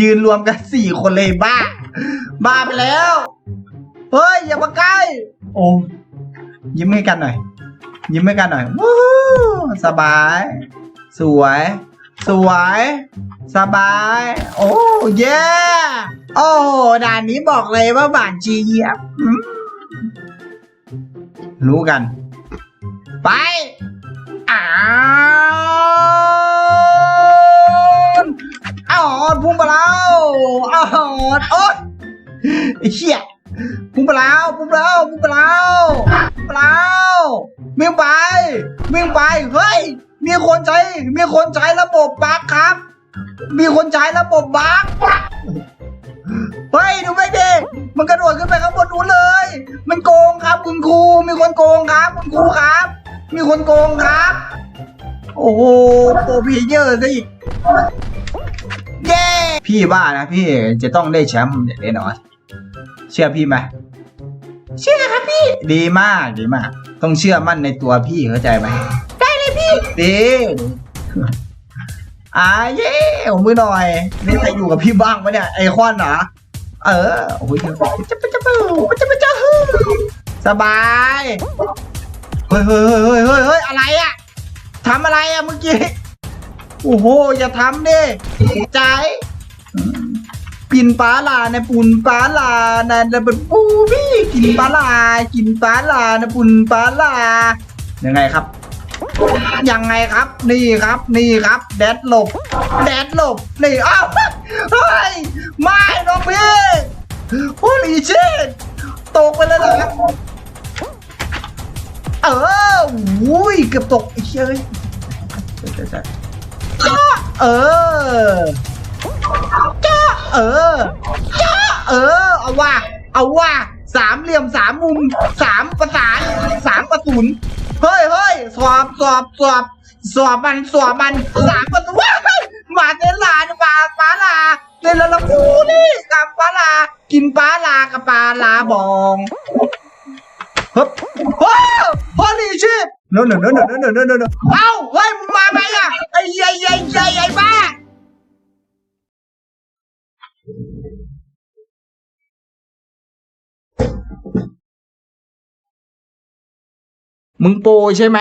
ยืนรวมกันสี่คนเลยบ้า บ้าไปแล้ว เฮ้ย อย่ามาใกล้ โอ้ยิ้มให้กันหน่อย ยิ้มให้กันหน่อยวู้สบาย สวย สวย สบาย โอ้เย้โอ้ด่านนี้บอกเลยว่าบานจีเยียบรู้กัน ไป โอ๊ยไอ้เหี้ยพุ่งไปแล้วพุ่งไปแล้วพุ่งไปแล้วพุ่งไปแล้ววิ่งไปวิ่งไปเฮ้ยมีคนใช้มีคนใช้ระบบบั๊กครับ มีคนใช้ระบบบั๊กเฮ้ยดูไม่ดิมันกระโดดขึ้นไปข้างบนนู้นเลย มันโกงครับคุณครู มีคนโกงครับ คุณครูครับ มีคนโกงครับ โอ้โหโปรพลเยอร์ซะอีกเย้ พี่ว่านะพี่จะต้องได้แชมป์อย่างแน่นอนเชื่อพี่ไหมเชื่อครับพี่ ดีมากดีมาก ต้องเชื่อมั่นในตัวพี่เข้าใจไหมได้เลยพี่ดีอ่าเย้ผมมือหน่อยนี่ใครอยู่กับพี่บ้างปะเนี่ยไอคอนเหรอเออโอ้ยจะจะจะจะจะจะจะสบายเฮ้ยเฮ้ยเฮ้ยเฮ้ยเฮ้ยอะไรอะทำอะไรอะเมื่อกี้โอ้โหอย่าทำดิใจ กินปลาลาในปุ่นปลาลาในในเป็นปูพี่กินปลาลา กินปลาลาในปุ่นปลาลา ยังไงครับ ยังไงครับ นี่ครับ นี่ครับ แดดหลบ แดดหลบ นี่อ้าวเฮ้ยไม่น้องพี่โอ้ลีชิตตกไปแล้วนะครับ เอออุ้ยเกือบตกไอ้เชยเออ จ้าเออจ้าเออ เอาว่า เอาว่าสามเหลี่ยมสามมุมสามประสานสามประสุนเฮ้ยเฮ้ยสอบสอบสอบสอบมันสอบมันสามประสุนว้ายมาเนลาปลาปลาลาเนลาละพูนี่กับปลาลา กินปลาลากับปลาลาบองฮึบว้าวฮอลลี่ชิปโน่นโน่นโน่นโน่นโน่นโน่นเอ้าเฮ้ยมาไหมอะไอ้ใหญ่ใหญ่ใหญ่บ้า มึงโปใช่ไหม